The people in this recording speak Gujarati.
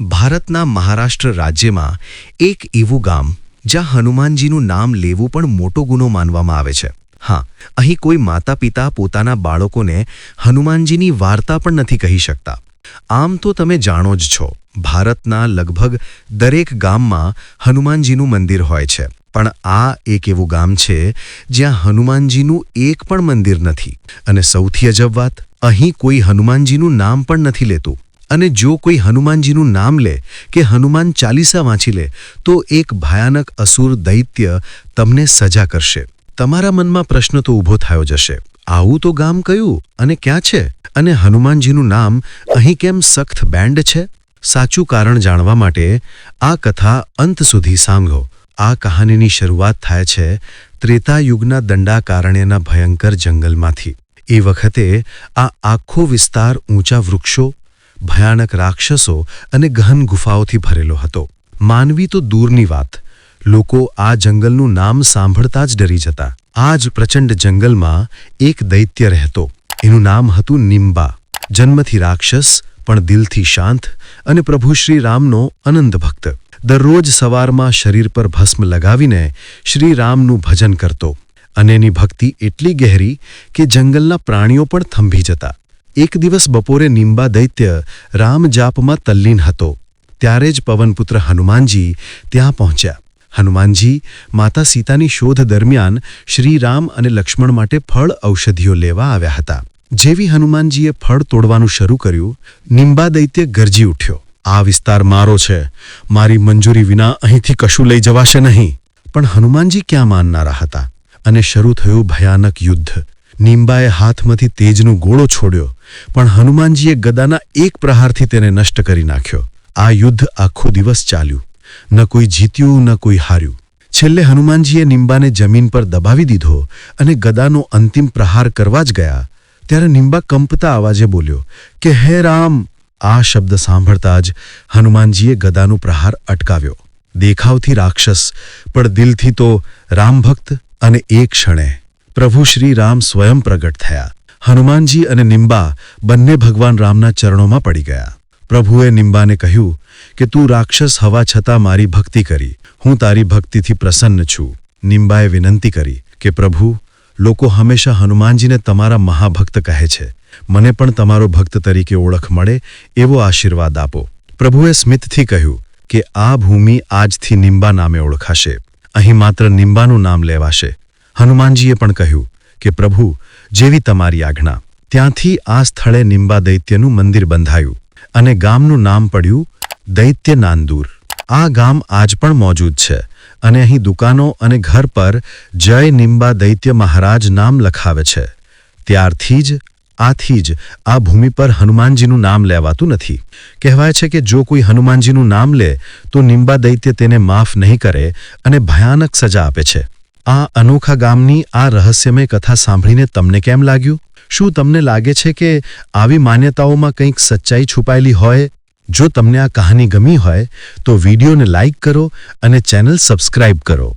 ભારતના મહારાષ્ટ્ર રાજ્યમાં એક એવું ગામ જ્યાં હનુમાનજીનું નામ લેવું પણ મોટો ગુનો માનવામાં આવે છે. હા, અહીં કોઈ માતા પિતા પોતાના બાળકોને હનુમાનજીની વાર્તા પણ નથી કહી શકતા. આમ તો તમે જાણો જ છો, ભારતના લગભગ દરેક ગામમાં હનુમાનજીનું મંદિર હોય છે. પણ આ એક એવું ગામ છે જ્યાં હનુમાનજીનું એક પણ મંદિર નથી. અને સૌથી અજબ વાત, અહીં કોઈ હનુમાનજીનું નામ પણ નથી લેતું. અને જો કોઈ હનુમાનજીનું નામ લે કે હનુમાન ચાલીસા વાંચી લે, તો એક ભયાનક અસુર દૈત્ય તમને સજા કરશે. તમારા મનમાં પ્રશ્ન તો ઊભો થયો જશે. આવું તો ગામ કયું અને ક્યાં છે? અને હનુમાનજીનું નામ અહીં કેમ સખ્ત બેન્ડ છે? સાચું કારણ જાણવા માટે આ કથા અંત સુધી સાંભળો. આ કહાનીની શરૂઆત થાય છે ત્રેતાયુગના દંડાકારણ્યના ભયંકર જંગલમાંથી. એ વખતે આ આખો વિસ્તાર ઊંચા વૃક્ષો ભયાનક રાક્ષસો અને ગહન ગુફાઓથી ભરેલો હતો. માનવી તો દૂરની વાત. લોકો આ જંગલનું નામ સાંભળતા જ ડરી જતા. આ જ પ્રચંડ જંગલમાં એક દૈત્ય રહેતો. એનું નામ હતું નિમ્બા. જન્મથી રાક્ષસ, પણ દિલથી શાંત અને પ્રભુ શ્રી રામનો અનંત ભક્ત. દરરોજ સવારમાં શરીર પર ભસ્મ લગાવીને શ્રી રામનું ભજન કરતો. અને એની ભક્તિ એટલી ગહેરી કે જંગલના પ્રાણીઓ પણ થંભી જતા. એક દિવસ બપોરે નિંબા દૈત્ય રામ જાપમાં તલ્લીન હતો. ત્યારે જ પવનપુત્ર હનુમાનજી ત્યાં પહોંચ્યા. હનુમાનજી માતા સીતાની શોધ દરમિયાન શ્રીરામ અને લક્ષ્મણ માટે ફળ ઔષધિઓ લેવા આવ્યા હતા. જેવી હનુમાનજીએ ફળ તોડવાનું શરૂ કર્યું, નિંબા દૈત્ય ગરજી ઉઠ્યો. આ વિસ્તાર મારો છે. મારી મંજૂરી વિના અહીંથી કશું લઈ જવાશે નહીં. પણ હનુમાનજી ક્યાં માનનારા હતા? અને શરૂ થયું ભયાનક યુદ્ધ. નિંબાએ હાથમાંથી તેજનો ગોળો છોડ્યો. પણ હનુમાનજીએ ગદાના એક પ્રહારથી તેને નષ્ટ કરી નાખ્યો. આ યુદ્ધ આખો દિવસ ચાલ્યું. ન કોઈ જીત્યું, ન કોઈ હાર્યું. છેલ્લે હનુમાનજીએ નિંબાને જમીન પર દબાવી દીધો અને ગદાનો અંતિમ પ્રહાર કરવા જ ગયા. ત્યારે નિંબા કંપતા અવાજે બોલ્યો, કે હે રામ! આ શબ્દ સાંભળતા જ હનુમાનજીએ ગદાનો પ્રહાર અટકાવ્યો. દેખાવથી રાક્ષસ, પણ દિલથી તો રામભક્ત અને એક ક્ષણે. પ્રભુ શ્રી રામ સ્વયં પ્રગટ થયા. હનુમાનજી અને નિમ્બા બંને ભગવાન રામના ચરણોમાં પડી ગયા. પ્રભુએ નિમ્બાને કહ્યું કે, તું રાક્ષસ હવા છતાં મારી ભક્તિ કરી. હું તારી ભક્તિથી પ્રસન્ન છું. નિમ્બાએ વિનંતી કરી કે, પ્રભુ, લોકો હંમેશા હનુમાનજીને તમારા મહાભક્ત કહે છે. મને પણ તમારો ભક્ત તરીકે ઓળખ મળે એવો આશીર્વાદ આપો. પ્રભુએ સ્મિતથી કહ્યું કે, આ ભૂમિ આજથી નિમ્બા નામે ઓળખાશે. અહીં માત્ર નિમ્બાનું નામ લેવાશે. હનુમાનજીએ પણ કહ્યું કે, પ્રભુ જેવી તમારી આજ્ઞા. ત્યાંથી આ સ્થળે નિંબા દૈત્યનું મંદિર બંધાયું અને ગામનું નામ પડ્યું દૈત્ય નાંદુર આ ગામ આજ પણ મોજૂદ છે અને અહીં દુકાનો અને ઘર પર જય નિંબા દૈત્ય મહારાજ નામ લખાવે છે. ત્યારથી જ, આથી જ આ ભૂમિ પર હનુમાનજીનું નામ લેવાતું નથી. કહેવાય છે કે જો કોઈ હનુમાનજીનું નામ લે, તો નિંબા દૈત્ય તેને માફ નહીં કરે અને ભયાનક સજા આપે છે. આ અનોખા ગામની આ રહસ્યમય કથા સાંભળીને તમને કેમ લાગ્યું? શું તમને લાગે છે કે આવી માન્યતાઓમાં કંઈક સચ્ચાઈ છુપાયેલી હોય? જો તમને આ કહાની ગમી હોય, તો વિડીયોને લાઇક કરો અને ચેનલ સબસ્ક્રાઇબ કરો.